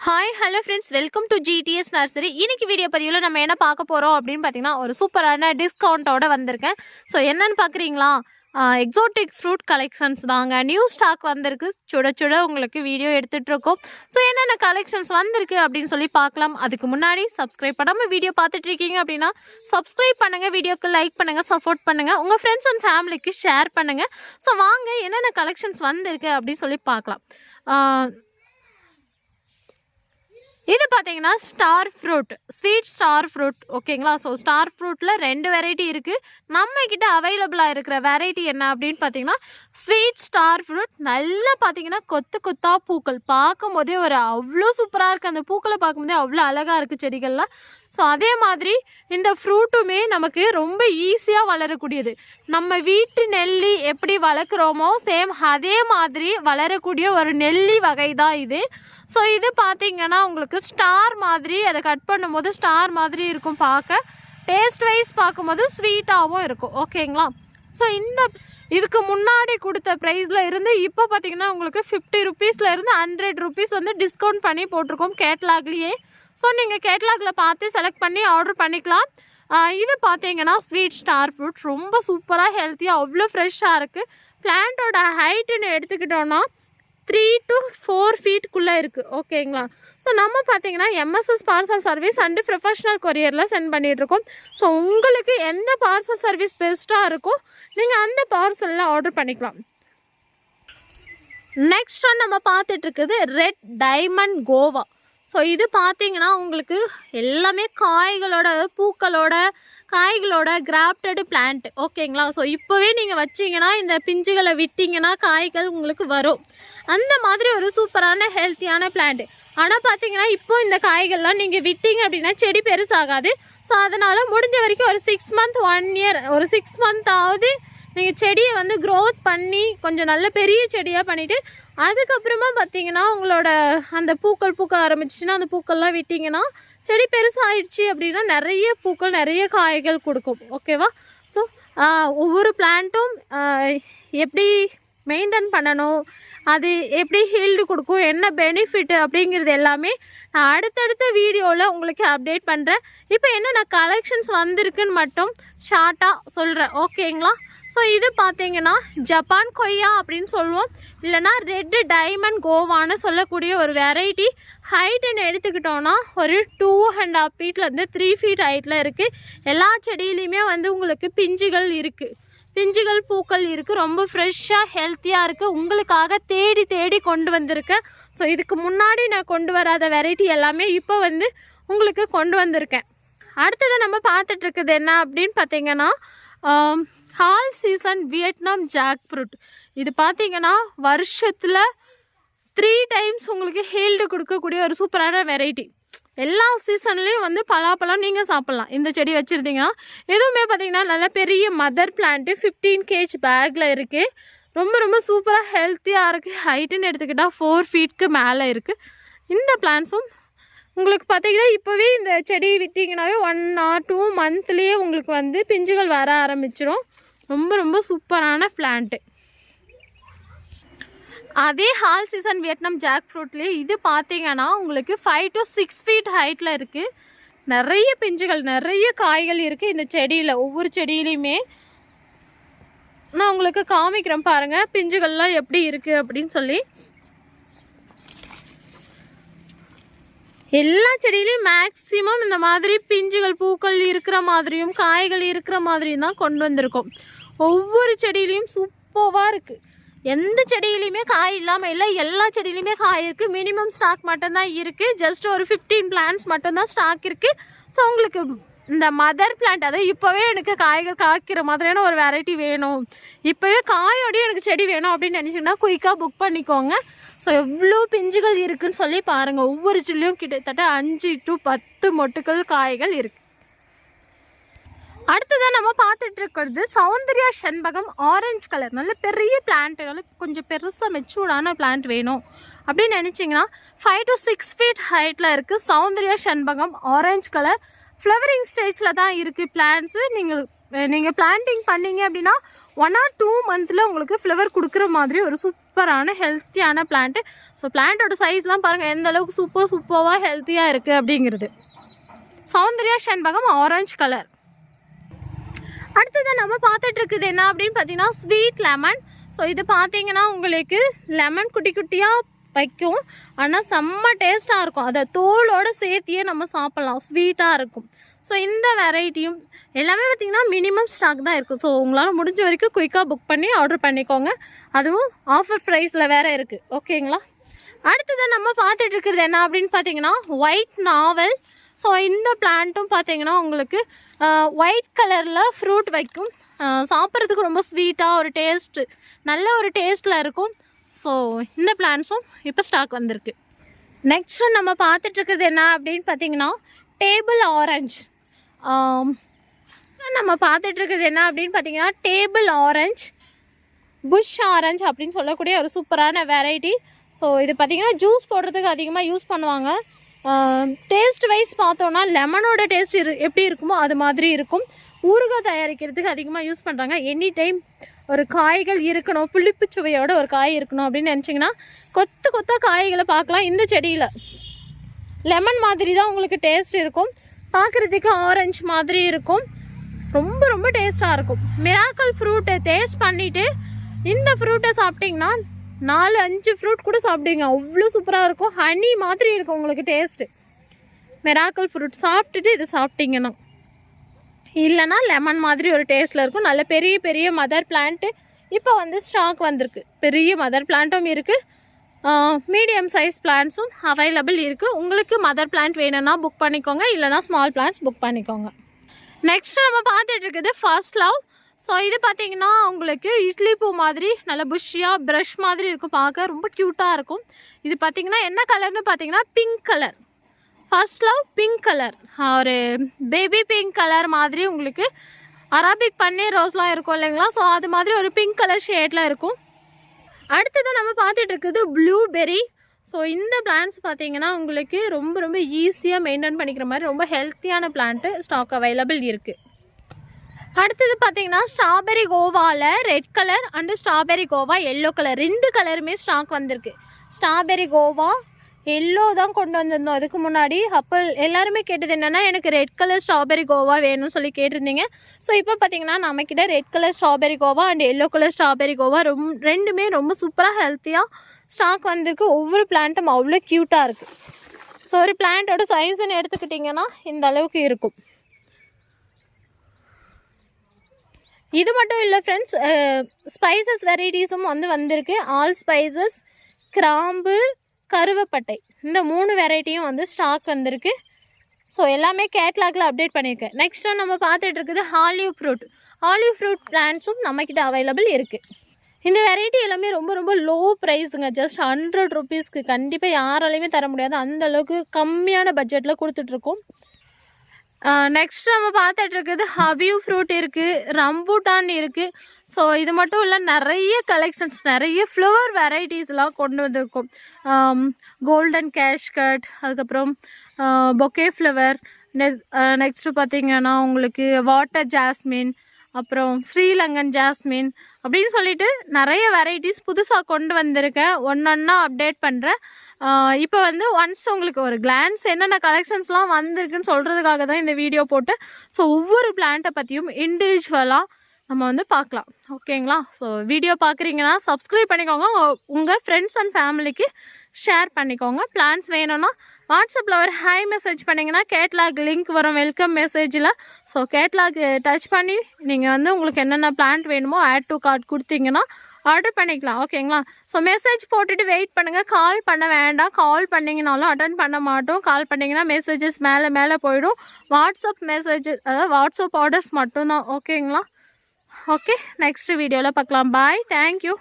Hi hello friends welcome to GDS nursery இன்னைக்கு video பதிவில் நம்ம என்ன பார்க்க போகிறோம் அப்படின்னு பார்த்தீங்கன்னா ஒரு சூப்பரான டிஸ்கவுண்ட்டோட வந்திருக்கேன். ஸோ என்னன்னு பார்க்குறீங்களா? எக்ஸோட்டிக் ஃப்ரூட் கலெக்ஷன்ஸ் தாங்க. நியூ ஸ்டாக் வந்திருக்கு. சுட சுட உங்களுக்கு வீடியோ எடுத்துகிட்ருக்கோம் ஸோ என்னென்ன கலெக்ஷன்ஸ் வந்திருக்கு அப்படின்னு சொல்லி பார்க்கலாம். அதுக்கு முன்னாடி சப்ஸ்கிரைப் பண்ணாமல் வீடியோ பார்த்துட்டு இருக்கீங்க அப்படின்னா சப்ஸ்கிரைப் பண்ணுங்கள் வீடியோக்கு லைக் பண்ணுங்கள் சப்போர்ட் பண்ணுங்கள் உங்கள் ஃப்ரெண்ட்ஸ் அண்ட் ஃபேமிலிக்கு ஷேர் பண்ணுங்கள் ஸோ வாங்க என்னென்ன கலெக்ஷன்ஸ் வந்திருக்கு அப்படின்னு சொல்லி பார்க்கலாம். இது பார்த்தீங்கன்னா star fruit sweet star fruit ஓகேங்களா ஸோ ஸ்டார் ஃப்ரூட்டில் ரெண்டு வெரைட்டி இருக்குது நம்ம கிட்ட அவைலபிளாக இருக்கிற வெரைட்டி என்ன அப்படின்னு பார்த்தீங்கன்னா ஸ்வீட் ஸ்டார் ஃப்ரூட் நல்லா பார்த்தீங்கன்னா கொத்து கொத்தாக பூக்கள். பார்க்கும் போதே ஒரு அவ்வளோ சூப்பராக இருக்குது அந்த பூக்களை பார்க்கும்போதே அவ்வளோ அழகாக இருக்குது செடிகள்லாம். ஸோ அதே மாதிரி இந்த ஃப்ரூட்டுமே நமக்கு ரொம்ப ஈஸியாக வளரக்கூடியது. நம்ம வீட்டு நெல்லி எப்படி வளர்க்குறோமோ சேம் அதே மாதிரி வளரக்கூடிய ஒரு நெல்லி வகை தான் இது. ஸோ இது பார்த்திங்கன்னா உங்களுக்கு ஸ்டார் மாதிரி அதை கட் பண்ணும்போது ஸ்டார் மாதிரி இருக்கும் பார்க்க. டேஸ்ட் வைஸ் பார்க்கும்போது ஸ்வீட்டாகவும் இருக்கும். ஓகேங்களா ஸோ இந்த இதுக்கு முன்னாடி கொடுத்த ப்ரைஸில் இருந்து இப்போ பார்த்தீங்கன்னா உங்களுக்கு ஃபிஃப்டி ருபீஸில் இருந்து ஹண்ட்ரட் ருபீஸ் வந்து டிஸ்கவுண்ட் பண்ணி போட்டிருக்கோம் கேட்லாக்லேயே. ஸோ நீங்கள் கேட்லாகில் பார்த்து செலக்ட் பண்ணி ஆர்டர் பண்ணிக்கலாம். இது பார்த்தீங்கன்னா ஸ்வீட் ஸ்டார் ஃப்ரூட் ரொம்ப சூப்பராக ஹெல்த்தியாக அவ்வளோ ஃப்ரெஷ்ஷாக இருக்குது பிளான்ட்டோட ஹைட்டுன்னு எடுத்துக்கிட்டோன்னா த்ரீ டு ஃபோர் ஃபீட்டுக்குள்ளே இருக்குது ஓகேங்களா ஸோ நம்ம பார்த்தீங்கன்னா MSS parcel service and professional கொரியரில் send பண்ணிகிட்ருக்கோம் ஸோ உங்களுக்கு எந்த பார்சல் சர்வீஸ் பெஸ்ட்டாக இருக்கோ நீங்கள் அந்த பார்சலில் ஆர்டர் பண்ணிக்கலாம். நெக்ஸ்ட் ஒன் நம்ம பார்த்துட்ருக்குது ரெட் டைமண்ட் கோவா. ஸோ இது பார்த்தீங்கன்னா உங்களுக்கு எல்லாமே காய்களோட பூக்களோட காய்களோட கிராஃப்டடு பிளான்ட் ஓகேங்களா ஸோ இப்போவே நீங்கள் வச்சீங்கன்னா இந்த பிஞ்சுகளை விட்டிங்கன்னா காய்கள் உங்களுக்கு வரும். அந்த மாதிரி ஒரு சூப்பரான ஹெல்த்தியான பிளான்ட் ஆனால் பார்த்தீங்கன்னா இப்போ இந்த காய்கள்லாம் நீங்கள் விட்டிங்க அப்படின்னா செடி பெருசாகாது. ஸோ அதனால் முடிஞ்ச வரைக்கும் ஒரு சிக்ஸ் மந்த் ஒன் இயர் ஒரு சிக்ஸ் மந்த் ஆகுது நீங்கள் செடியை வந்து க்ரோத் பண்ணி கொஞ்சம் நல்ல பெரிய செடியாக பண்ணிவிட்டு அதுக்கப்புறமா பார்த்தீங்கன்னா உங்களோட அந்த பூக்கள் பூக்க ஆரம்பிச்சிச்சுன்னா அந்த பூக்கள்லாம் விட்டிங்கன்னா செடி பெருசாகிடுச்சு அப்படின்னா நிறைய பூக்கள் நிறைய காய்கள் கொடுக்கும். ஓகேவா? ஸோ ஒவ்வொரு பிளான்ட்டும் எப்படி மெயின்டைன் பண்ணணும்? அது எப்படி ஹீல்டு கொடுக்கும்? என்ன பெனிஃபிட் அப்படிங்கிறது எல்லாமே நான் அடுத்தடுத்த வீடியோவில் உங்களுக்கு அப்டேட் பண்ணுறேன் இப்போ என்னென்ன கலெக்ஷன்ஸ் வந்திருக்குன்னு மட்டும் ஷார்ட்டாக சொல்கிறேன் ஓகேங்களா ஸோ இது பார்த்தீங்கன்னா ஜப்பான் கொய்யா அப்படின்னு சொல்லுவோம். இல்லைனா ரெட்டு டைமண்ட் கோவான்னு சொல்லக்கூடிய ஒரு வெரைட்டி ஹைட்டுன்னு எடுத்துக்கிட்டோன்னா ஒரு டூ அண்ட் ஹாஃப் ஃபீட்லேருந்து த்ரீ ஃபீட் ஹைட்டில் இருக்குது எல்லா செடியிலையுமே வந்து உங்களுக்கு பிஞ்சுகள் இருக்குது பிஞ்சுகள் பூக்கள் இருக்குது ரொம்ப ஃப்ரெஷ்ஷாக ஹெல்த்தியாக இருக்குது உங்களுக்காக தேடி தேடி கொண்டு வந்திருக்கேன். ஸோ இதுக்கு முன்னாடி நான் கொண்டு வராத வெரைட்டி எல்லாமே இப்போ வந்து உங்களுக்கு கொண்டு வந்திருக்கேன். அடுத்தது நம்ம பார்த்துட்ருக்குது என்ன அப்படின்னு பார்த்தீங்கன்னா all season Vietnam jack fruit இது பார்த்தீங்கன்னா வருஷத்தில் த்ரீ டைம்ஸ் உங்களுக்கு ஹீல்டு கொடுக்கக்கூடிய ஒரு சூப்பரான வெரைட்டி எல்லா சீசன்லேயும் வந்து பலாப்பழம் நீங்கள் சாப்பிட்லாம். இந்த செடி வச்சுருந்தீங்கன்னா எதுவுமே பார்த்தீங்கன்னா நல்ல பெரிய மதர் பிளான்ட்டு ஃபிஃப்டீன் கேஜ் பேக்கில் இருக்குது ரொம்ப ரொம்ப சூப்பராக ஹெல்த்தியாக இருக்குது ஹைட்டுன்னு எடுத்துக்கிட்டால் ஃபோர் ஃபீட்க்கு மேலே இருக்குது இந்த பிளான்ஸும் உங்களுக்கு பார்த்தீங்கன்னா இப்போவே இந்த செடி விட்டிங்கனாவே ஒன் ஆர் டூ மந்த்லேயே உங்களுக்கு வந்து பிஞ்சுகள் வர ஆரம்பிச்சிடும் ரொம்ப ரொம்ப சூப்பரான பிளான்ட்டு அதே ஹால் சீசன் வியட்நாம் ஜாக் ஃப்ரூட்லேயே இது பார்த்தீங்கன்னா உங்களுக்கு ஃபைவ் டு சிக்ஸ் ஃபீட் ஹைட்டில் இருக்குது நிறைய பிஞ்சுகள் நிறைய காய்கள் இருக்குது இந்த செடியில். ஒவ்வொரு செடியிலையுமே நான் உங்களுக்கு காமிக்கிறேன் பாருங்கள் பிஞ்சுகள்லாம் எப்படி இருக்குது அப்படின்னு சொல்லி. எல்லா செடியிலையும் மேக்ஸிமம் இந்த மாதிரி பிஞ்சுகள் பூக்கள் இருக்கிற மாதிரியும் காய்கள் இருக்கிற மாதிரியும் தான் கொண்டு வந்திருக்கோம். ஒவ்வொரு செடியிலையும் சூப்பராக இருக்குது எந்த செடியிலையுமே காய் இல்லாமல் இல்லை எல்லா செடியிலையுமே காய் இருக்குது மினிமம் ஸ்டாக் மட்டும்தான் இருக்குது ஜஸ்ட் ஒரு ஃபிஃப்டீன் பிளான்ஸ் மட்டும்தான் ஸ்டாக் இருக்குது ஸோ உங்களுக்கு இந்த மதர் பிளான்ட் அதாவது இப்போவே எனக்கு காய்கள் காய்க்கிற மாதிரியான ஒரு வெரைட்டி வேணும். இப்போவே காயோடய எனக்கு செடி வேணும் அப்படின்னு நினச்சிங்கன்னா குயிக்காக புக் பண்ணிக்கோங்க. ஸோ எவ்வளோ பிஞ்சுகள் இருக்குதுன்னு சொல்லி பாருங்கள் ஒவ்வொரு செடியிலையும் கிட்டத்தட்ட அஞ்சு டு பத்து மொட்டுக்கள் காய்கள் இருக்குது அடுத்ததான் நம்ம பார்த்துட்டு இருக்கிறது சௌந்தர்யா செண்பகம் ஆரஞ்சு கலர் நல்ல பெரிய பிளான்ட் நல்ல கொஞ்சம் பெருசாக மெச்சூர்டான பிளான்ட் வேணும். அப்படின்னு நினச்சிங்கன்னா ஃபைவ் டு சிக்ஸ் ஃபீட் ஹைட்டில் இருக்குது Soundarya Shenbagam orange colour flowering ஸ்டேஜில் தான் இருக்குது பிளான்ட்ஸு நீங்கள் நீங்கள் பிளான்டிங் பண்ணீங்க அப்படின்னா ஒன் ஆர் டூ மந்தில் உங்களுக்கு ஃப்ளவர் கொடுக்குற மாதிரி ஒரு சூப்பரான ஹெல்த்தியான பிளான்ட்டு ஸோ பிளான்ட்டோட சைஸ்லாம் பாருங்கள் எந்த அளவுக்கு சூப்பர் சூப்பராக ஹெல்த்தியாக இருக்குது அப்படிங்கிறது. சௌந்தர்யா செண்பகம் ஆரஞ்சு கலர் அடுத்தது நம்ம பார்த்துட்டு இருக்குது என்ன அப்படின்னு பார்த்தீங்கன்னா ஸ்வீட் லெமன் ஸோ இது பார்த்தீங்கன்னா உங்களுக்கு லெமன் குட்டி குட்டியாக வைக்கும். ஆனால் செம்ம டேஸ்ட்டாக இருக்கும். அதை தோலோடு சேர்த்தியே நம்ம சாப்பிட்லாம். ஸ்வீட்டாக இருக்கும். ஸோ இந்த வெரைட்டியும் எல்லாமே பார்த்தீங்கன்னா மினிமம் ஸ்டாக் தான் இருக்குது ஸோ உங்களால் முடிஞ்ச வரைக்கும் குயிக்காக புக் பண்ணி ஆர்டர் பண்ணிக்கோங்க. அதுவும் ஆஃபர் ப்ரைஸில் வேறு இருக்குது ஓகேங்களா அடுத்ததான் நம்ம பார்த்துட்டு இருக்கிறது என்ன அப்படின்னு பார்த்தீங்கன்னா ஒயிட் நாவல் ஸோ இந்த பிளான்ட்டும் பார்த்தீங்கன்னா உங்களுக்கு ஒயிட் கலரில் ஃப்ரூட் வைக்கும். சாப்பிட்றதுக்கு ரொம்ப ஸ்வீட்டாக ஒரு டேஸ்ட்டு நல்ல ஒரு டேஸ்ட்டில் இருக்கும். ஸோ இந்த பிளான்ஸும் இப்போ ஸ்டாக் வந்திருக்கு. நெக்ஸ்ட்டு நம்ம பார்த்துட்ருக்கிறது என்ன அப்படின்னு பார்த்தீங்கன்னா டேபிள் ஆரஞ்சு நம்ம பார்த்துட்ருக்கிறது என்ன அப்படின்னு பார்த்தீங்கன்னா டேபிள் ஆரஞ்சு புஷ் ஆரஞ்சு அப்படின்னு சொல்லக்கூடிய ஒரு சூப்பரான வெரைட்டி ஸோ இது பார்த்தீங்கன்னா ஜூஸ் போடுறதுக்கு அதிகமாக யூஸ் பண்ணுவாங்க. டேஸ்ட் வைஸ் பார்த்தோன்னா லெமனோட டேஸ்ட் இரு எப்படி இருக்குமோ அது மாதிரி இருக்கும். ஊறுகாய் தயாரிக்கிறதுக்கு அதிகமாக யூஸ் பண்ணுறாங்க எனி டைம் ஒரு காய்கள் இருக்கணும் புளிப்பு சுவையோட ஒரு காய் இருக்கணும் அப்படின்னு நினச்சிங்கன்னா கொத்து கொத்தாக காய்களை பார்க்கலாம் இந்த செடியில். லெமன் மாதிரி தான் உங்களுக்கு டேஸ்ட் இருக்கும். பார்க்குறதுக்கு ஆரஞ்சு மாதிரி இருக்கும். ரொம்ப ரொம்ப டேஸ்ட்டாக இருக்கும். மிராக்கல் ஃப்ரூட்டை டேஸ்ட் பண்ணிவிட்டு இந்த ஃப்ரூட்டை சாப்பிட்டிங்கன்னா நாலு அஞ்சு ஃப்ரூட் கூட சாப்பிடுவீங்க. அவ்வளோ சூப்பராக இருக்கும். ஹனி மாதிரி இருக்கும் உங்களுக்கு டேஸ்ட்டு மெராக்கல் ஃப்ரூட் சாப்பிட்டுட்டு இது சாப்பிட்டீங்கன்னா இல்லைனா லெமன் மாதிரி ஒரு டேஸ்ட்டில் இருக்கும். நல்ல பெரிய பெரிய மதர் பிளான்ட்டு இப்போ வந்து ஸ்டாக் வந்திருக்கு. பெரிய மதர் பிளான்ட்டும் இருக்குது மீடியம் சைஸ் பிளான்ட்ஸும் அவைலபிள் இருக்குது உங்களுக்கு மதர் பிளான்ட் வேணும்னா புக் பண்ணிக்கோங்க. இல்லைனா ஸ்மால் பிளான்ட்ஸ் புக் பண்ணிக்கோங்க. நெக்ஸ்ட் நம்ம பார்த்துட்டு இருக்குது ஃபர்ஸ்ட் லவ் ஸோ இது பார்த்தீங்கன்னா உங்களுக்கு இட்லி பூ மாதிரி நல்ல புஷ்ஷியாக ப்ரஷ் மாதிரி இருக்கும் பார்க்க. ரொம்ப க்யூட்டாக இருக்கும். இது பார்த்தீங்கன்னா என்ன கலர்னு பார்த்தீங்கன்னா pink colour first love pink colour ஒரு பேபி பிங்க் கலர் மாதிரி உங்களுக்கு அராபிக் பன்னீர் ரோஸ்லாம் இருக்கும் இல்லைங்களா? ஸோ அது மாதிரி ஒரு பிங்க் கலர் ஷேடில் இருக்கும். அடுத்தது நம்ம பார்த்துட்டு இருக்குது ப்ளூபெர்ரி ஸோ இந்த பிளான்ஸ் பார்த்தீங்கன்னா உங்களுக்கு ரொம்ப ரொம்ப ஈஸியாக மெயின்டைன் பண்ணிக்கிற மாதிரி ரொம்ப ஹெல்த்தியான பிளான்ட்டு ஸ்டாக் அவைலபிள் இருக்குது அடுத்தது பார்த்தீங்கன்னா ஸ்ட்ராபெரி கோவாவில் red colour and strawberry guava yellow colour ரெண்டு கலருமே ஸ்டாக் வந்திருக்கு. ஸ்ட்ராபெரி கோவா எல்லோ தான் கொண்டு வந்திருந்தோம். அதுக்கு முன்னாடி அப்போ எல்லாருமே கேட்டது என்னென்னா எனக்கு ரெட் கலர் ஸ்ட்ராபெரி கோவா வேணும்னு சொல்லி கேட்டிருந்தீங்க. ஸோ இப்போ பார்த்தீங்கன்னா நம்மக்கிட்ட red colour strawberry guava and yellow colour strawberry guava ரொம்ப ரெண்டுமே ரொம்ப சூப்பராக ஹெல்த்தியாக ஸ்டாக் வந்திருக்கு. ஒவ்வொரு பிளான்ட்டும் அவ்வளோ க்யூட்டாக இருக்குது ஸோ ஒரு பிளான்ட்டோட சைஸ்ன்னு எடுத்துக்கிட்டிங்கன்னா இந்த அளவுக்கு இருக்கும். இது மட்டும் இல்லை ஃப்ரெண்ட்ஸ் ஸ்பைசஸ் வெரைட்டிஸும் வந்து வந்திருக்கு. ஆல் ஸ்பைசஸ் கிராம்பு கருவப்பட்டை. இந்த மூணு வெரைட்டியும் வந்து ஸ்டாக் வந்திருக்கு. ஸோ எல்லாமே கேட்லாகில் அப்டேட் பண்ணியிருக்கேன் நெக்ஸ்ட்டு நம்ம பார்த்துட்டு இருக்குது ஹாலிவ் ஃப்ரூட் ஹாலிவ் ஃப்ரூட் பிளான்ஸும் நம்மக்கிட்ட அவைலபிள் இருக்குது இந்த வெரைட்டி எல்லாமே ரொம்ப ரொம்ப லோ ப்ரைஸுங்க ஜஸ்ட் ஹண்ட்ரட் ருபீஸ்க்கு கண்டிப்பாக யாராலையுமே தர முடியாது. அந்த அளவுக்கு கம்மியான பட்ஜெட்டில் கொடுத்துட்ருக்கோம் நெக்ஸ்ட் நம்ம பார்த்துட்டு இருக்குது ஹபியூ ஃப்ரூட் இருக்குது ரம்பூட்டான் இருக்குது ஸோ இது மட்டும் இல்லை நிறைய கலெக்ஷன்ஸ் நிறைய ஃப்ளவர் வெரைட்டிஸ்லாம் கொண்டு வந்திருக்கோம். கோல்டன் கேஷ்கட் அதுக்கப்புறம் பொக்கே ஃப்ளவர் நெக்ஸ்ட்டு பார்த்தீங்கன்னா உங்களுக்கு வாட்டர் ஜாஸ்மின் அப்புறம் ஸ்ரீலங்கன் ஜாஸ்மின் அப்படின்னு சொல்லிட்டு நிறைய வெரைட்டிஸ் புதுசாக கொண்டு வந்திருக்கேன். ஒன்றொன்னா அப்டேட் பண்ணுறேன் இப்போ வந்து ஒன்ஸ் உங்களுக்கு ஒரு கிளான்ஸ் என்னென்ன கலெக்ஷன்ஸ்லாம் வந்திருக்குன்னு சொல்கிறதுக்காக தான் இந்த வீடியோ போட்டு ஸோ ஒவ்வொரு பிளான்ட்டை பற்றியும் இண்டிவிஜுவலாக நம்ம வந்து பார்க்கலாம். ஓகேங்களா ஸோ வீடியோ பார்க்குறீங்கன்னா சப்ஸ்கிரைப் பண்ணிக்கோங்க. உங்கள் ஃப்ரெண்ட்ஸ் அண்ட் ஃபேமிலிக்கு ஷேர் பண்ணிக்கோங்க. பிளான்ஸ் வேணும்னா வாட்ஸ்அப்பில் ஒரு ஹாய் மெசேஜ் பண்ணிங்கன்னா கேட்லாக் லிங்க் வரும் வெல்கம் மெசேஜில் ஸோ கேட்லாக் டச் பண்ணி நீங்கள் வந்து உங்களுக்கு என்னென்ன பிளான்ட் வேணுமோ ஆட் டு கார்ட் கொடுத்தீங்கன்னா ஆர்டர் பண்ணிக்கலாம். ஓகேங்களா ஸோ மெசேஜ் போட்டுட்டு வெயிட் பண்ணுங்கள் கால் பண்ண வேண்டாம். கால் பண்ணிங்கனாலும் அட்டன் பண்ண மாட்டோம். கால் பண்ணிங்கன்னா மெசேஜஸ் மேலே மேலே போயிடும். வாட்ஸ்அப் மெசேஜஸ் அதாவது வாட்ஸ்அப் ஆர்டர்ஸ் மட்டும்தான். ஓகேங்களா ஓகே நெக்ஸ்ட் வீடியோவில் பார்க்கலாம். Bye thank you